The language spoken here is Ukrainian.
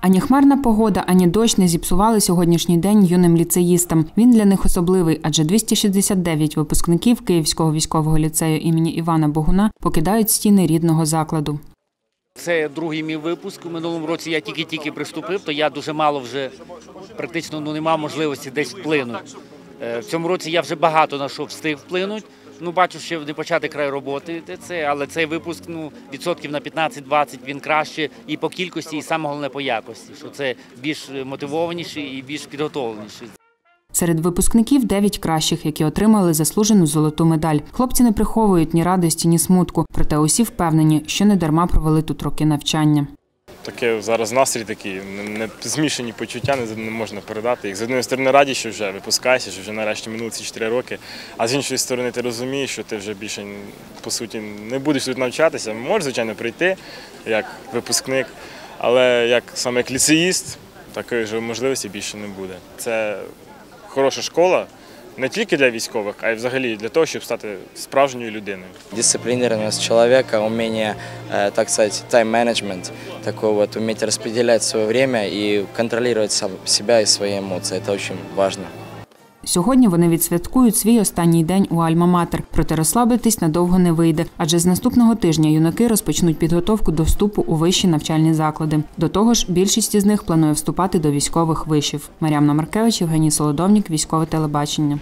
Ані хмарна погода, ані дощ не зіпсували сьогоднішній день юним ліцеїстам. Він для них особливий, адже 269 випускників Київського військового ліцею імені Івана Богуна покидають стіни рідного закладу. Це другий мій випуск. У минулому році я тільки-тільки приступив, то я дуже мало вже практично ну, не мав можливості десь вплинути. Е, В цьому році я вже багато на що встиг вплинути. Ну, бачу, ще не почати край роботи, це, але цей випуск ну, відсотків на 15-20 він краще і по кількості, і саме головне по якості, що це більш мотивованіший і більш підготовленіший. Серед випускників дев'ять кращих, які отримали заслужену золоту медаль. Хлопці не приховують ні радості, ні смутку. Проте усі впевнені, що не дарма провели тут роки навчання. Таке зараз настрій такий, не- змішані почуття, не, можна передати їх. З однієї сторони раді, що вже випускаєшся, що вже нарешті минули ці 4 роки. А з іншої сторони, ти розумієш, що ти вже більше по суті не будеш тут навчатися. Можеш, звичайно, прийти як випускник, але як саме як ліцеїст, такої ж можливості більше не буде. Це хороша школа не тільки для військових, а й взагалі для того, щоб стати справжньою людиною. дисциплинированность человека, умение, э, так сказать, тайм-менеджмент, такой вот, уметь распределять свое время и контролировать сам- себя и свои эмоции. Это очень важно. Сьогодні вони відсвяткують свій останній день у Альма-Матер, проте розслабитись надовго не вийде, адже з наступного тижня юнаки розпочнуть підготовку до вступу у вищі навчальні заклади. До того ж, більшість із них планує вступати до військових вишів. Мар'ям Маркевич, Євгеній Солодовнік, військове телебачення.